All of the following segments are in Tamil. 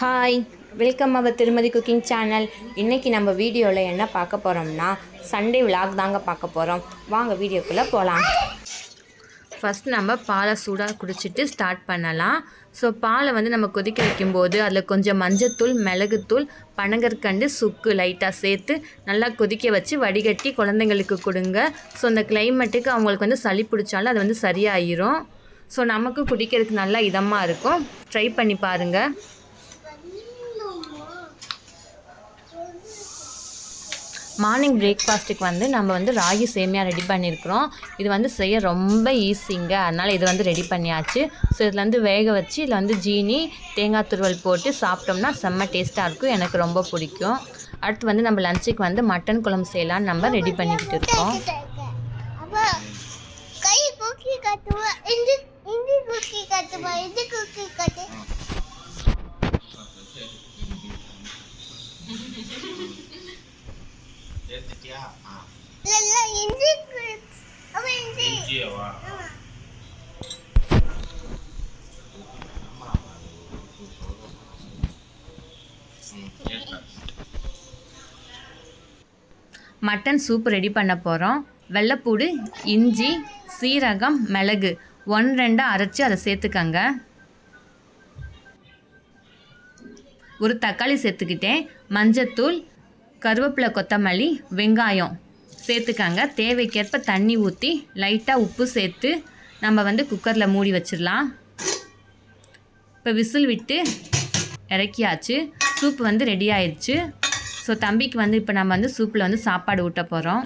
ஹாய் வெல்கம் அவர் திருமதி குக்கிங் சேனல் இன்றைக்கி நம்ம வீடியோவில் என்ன பார்க்க போகிறோம்னா சண்டே விலாக் தாங்க பார்க்க போகிறோம் வாங்க வீடியோக்குள்ளே போகலாம் ஃபஸ்ட் நம்ம பாலை சூடாக குடிச்சிட்டு ஸ்டார்ட் பண்ணலாம். ஸோ பாலை வந்து நம்ம கொதிக்க வைக்கும்போது அதில் கொஞ்சம் மஞ்சத்தூள் மிளகுத்தூள் பனங்கற்கண்டு சுக்கு லைட்டாக சேர்த்து நல்லா கொதிக்க வச்சு வடிகட்டி குழந்தைங்களுக்கு கொடுங்க. ஸோ அந்த கிளைமேட்டுக்கு அவங்களுக்கு வந்து சளி பிடிச்சாலும் அது வந்து சரியாயிரும். ஸோ நமக்கு குடிக்கிறதுக்கு நல்லா இதமாக இருக்கும். ட்ரை பண்ணி பாருங்கள் மார்னிங் பிரேக்ஃபாஸ்ட்டுக்கு வந்து நம்ம வந்து ராகி சேமியா ரெடி பண்ணியிருக்கிறோம் இது வந்து செய்ய ரொம்ப ஈஸிங்க அதனால் இது வந்து ரெடி பண்ணியாச்சு. ஸோ இதில் வந்து வேக வச்சு இதில் வந்து ஜீனி தேங்காய் துருவல் போட்டு சாப்பிட்டோம்னா செம்ம டேஸ்ட்டாக இருக்கும். எனக்கு ரொம்ப பிடிக்கும். அடுத்து வந்து நம்ம லஞ்சுக்கு வந்து மட்டன் குழம்பு செய்யலாம்னு நம்ம ரெடி பண்ணிக்கிட்டு இருக்கோம். Thank you. இல்ல இஞ்சியவா? மட்டன் சூப் ரெடி பண்ண போகிறோம் வெள்ளைப்பூடு இஞ்சி சீரகம் மிளகு. ஒன் ரெண்டாக அரைச்சி அதை சேர்த்துக்கங்க. ஒரு தக்காளி சேர்த்துக்கிட்டேன். மஞ்சத்தூள் கருவேப்பிலை கொத்தமல்லி வெங்காயம் சேர்த்துக்காங்க. தேவைக்கேற்ப தண்ணி ஊற்றி லைட்டாக உப்பு சேர்த்து நம்ம வந்து குக்கரில் மூடி வச்சிடலாம். இப்போ விசில் விட்டு இறக்கியாச்சு. சூப் வந்து ரெடி ஆயிடுச்சு. ஸோ தம்பிக்கு வந்து இப்போ நம்ம வந்து சூப்பில் வந்து சாப்பாடு ஊட்ட போகிறோம்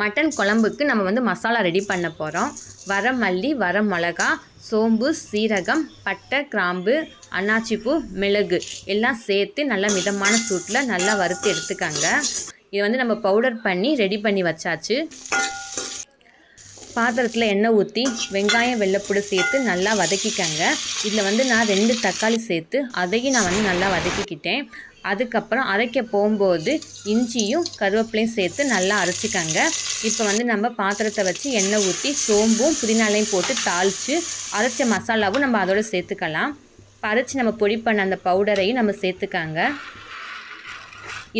மட்டன் குழம்புக்கு நம்ம வந்து மசாலா ரெடி பண்ண போகிறோம் வர மல்லி வர மிளகா சோம்பு சீரகம் பட்டை கிராம்பு அன்னாச்சிப்பூ மிளகு எல்லாம் சேர்த்து நல்லா மிதமான சூட்டில் நல்லா வறுத்து எடுத்துக்கங்க. இதை வந்து நம்ம பவுடர் பண்ணி ரெடி பண்ணி வச்சாச்சு. பாத்திரத்தில் எண்ணெய் ஊற்றி வெங்காயம் வெள்ளைப்பூடு சேர்த்து நல்லா வதக்கிக்கங்க. இதில் வந்து நான் ரெண்டு தக்காளி சேர்த்து அதையும் நான் வந்து நல்லா வதக்கிக்கிட்டேன். அதுக்கப்புறம் அரைக்க போகும்போது இஞ்சியும் கருவேப்பிலையும் சேர்த்து நல்லா அரைச்சிக்கங்க. இப்போ வந்து நம்ம பாத்திரத்தை வச்சு எண்ணெய் ஊற்றி சோம்பும் புதினாலையும் போட்டு தாளித்து அரைச்ச மசாலாவும் நம்ம அதோட சேர்த்துக்கலாம். இப்போ அரைச்சி நம்ம பொடி பண்ண அந்த பவுடரையும் நம்ம சேர்த்துக்காங்க.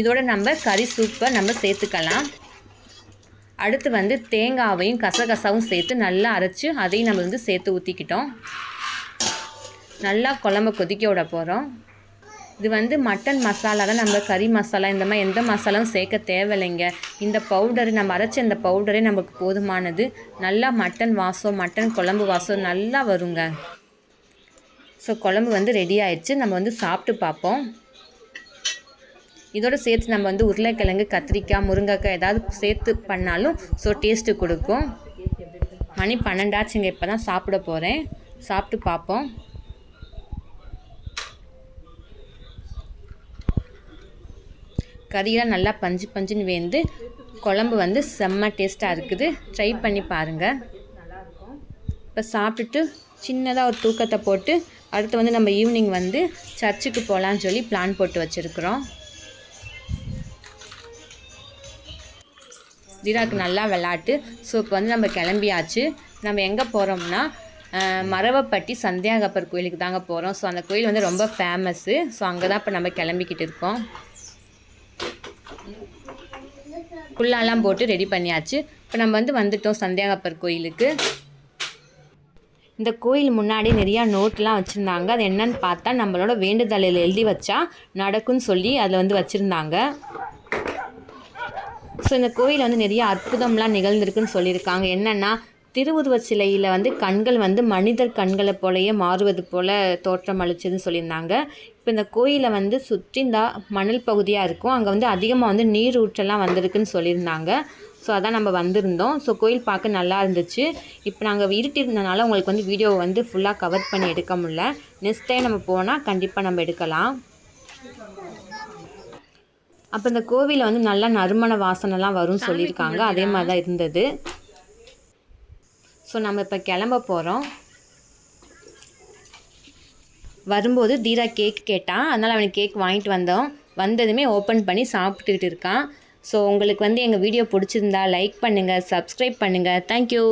இதோட நம்ம கறி சூப்பை நம்ம சேர்த்துக்கலாம். அடுத்து வந்து தேங்காவையும் கசகசாவும் சேர்த்து நல்லா அரைச்சி அதையும் நம்ம வந்து சேர்த்து ஊற்றிக்கிட்டோம் நல்லா குழம்ப கொதிக்க விட போகிறோம் இது வந்து மட்டன் மசாலா தான். நம்ம கறி மசாலா இந்த மாதிரி எந்த மசாலாவும் சேர்க்க தேவையில்லைங்க. இந்த பவுடர் நம்ம அரைச்ச இந்த பவுடரே நமக்கு போதுமானது. நல்லா மட்டன் வாசம் மட்டன் குழம்பு வாசம் நல்லா வருங்க. ஸோ குழம்பு வந்து ரெடி ஆயிடுச்சு. நம்ம வந்து சாப்பிட்டு பார்ப்போம். இதோட சேர்த்து நம்ம வந்து உருளைக்கிழங்கு கத்திரிக்காய் முருங்கைக்காய் ஏதாவது சேர்த்து பண்ணாலும் ஸோ டேஸ்ட்டு கொடுக்கும். மணி பன்னெண்டாச்சுங்க. இப்போ தான் சாப்பிட போகிறேன் சாப்பிட்டு பார்ப்போம். கறியெல்லாம் நல்லா பஞ்சு பஞ்சுன்னு வேந்து குழம்பு வந்து செம்ம டேஸ்ட்டாக இருக்குது. ட்ரை பண்ணி பாருங்கள் இப்போ சாப்பிட்டுட்டு சின்னதாக ஒரு தூக்கத்தை போட்டு அடுத்து வந்து நம்ம ஈவினிங் வந்து சர்ச்சுக்கு போகலான்னு சொல்லி பிளான் போட்டு வச்சுருக்குறோம். தீராக்கு நல்லா விளாட்டு ஸோ இப்போ வந்து நம்ம கிளம்பியாச்சு. நம்ம எங்கே போகிறோம்னா மரவப்பட்டி சந்தியாகப்பர் கோயிலுக்கு தாங்க போகிறோம் ஸோ அந்த கோயில் வந்து ரொம்ப ஃபேமஸ்ஸு ஸோ அங்கே தான் இப்போ நம்ம கிளம்பிக்கிட்டு இருக்கோம். குள்ளாலாம் போட்டு ரெடி பண்ணியாச்சு. இப்போ நம்ம வந்து வந்துட்டோம் சந்தியாகப்பர் கோயிலுக்கு. இந்த கோயில் முன்னாடி நிறையா நோட்லாம் வச்சுருந்தாங்க. அது என்னன்னு பார்த்தா நம்மளோட வேண்டுதலில் எழுதி வச்சா நடக்கும்னு சொல்லி அதில் வந்து வச்சுருந்தாங்க. ஸோ இந்த கோயில் வந்து நிறைய அற்புதம்லாம் நிகழ்ந்திருக்குன்னு சொல்லியிருக்காங்க. என்னென்னா திருவுருவச் சிலையில் வந்து கண்கள் வந்து மனிதர் கண்களை போலயே மாறுவது போல தோற்றம் அளிச்சதுன்னு சொல்லியிருந்தாங்க. இப்போ இந்த கோயிலை வந்து சுற்றி இந்த மணல் பகுதியாக இருக்கும். அங்கே வந்து அதிகமாக வந்து நீர் ஊற்றெல்லாம் வந்திருக்குன்னு சொல்லியிருந்தாங்க. ஸோ அதான் நம்ம வந்திருந்தோம். ஸோ கோயில் பார்க்க நல்லா இருந்துச்சு. இப்போ நாங்கள் இருட்டிருந்தனால உங்களுக்கு வந்து வீடியோவை வந்து ஃபுல்லாக கவர் பண்ணி எடுக்க முடில நெக்ஸ்ட் டைம் நம்ம போனால் கண்டிப்பாக நம்ம எடுக்கலாம். அப்போ இந்த கோவிலில் வந்து நல்லா நறுமண வாசனைலாம் வரும்னு சொல்லியிருக்காங்க. அதே மாதிரி தான் இருந்தது. ஸோ நம்ம இப்போ கிளம்ப போகிறோம் வரும்போது தீரா கேக் கேட்டான் அதனால் அவனுக்கு கேக் வாங்கிட்டு வந்தோம். வந்ததுமே ஓப்பன் பண்ணி சாப்பிட்டுக்கிட்டு இருக்கான். ஸோ உங்களுக்கு வந்து எங்கள் வீடியோ பிடிச்சிருந்தா லைக் பண்ணுங்கள் சப்ஸ்கிரைப் பண்ணுங்கள் தேங்க்யூ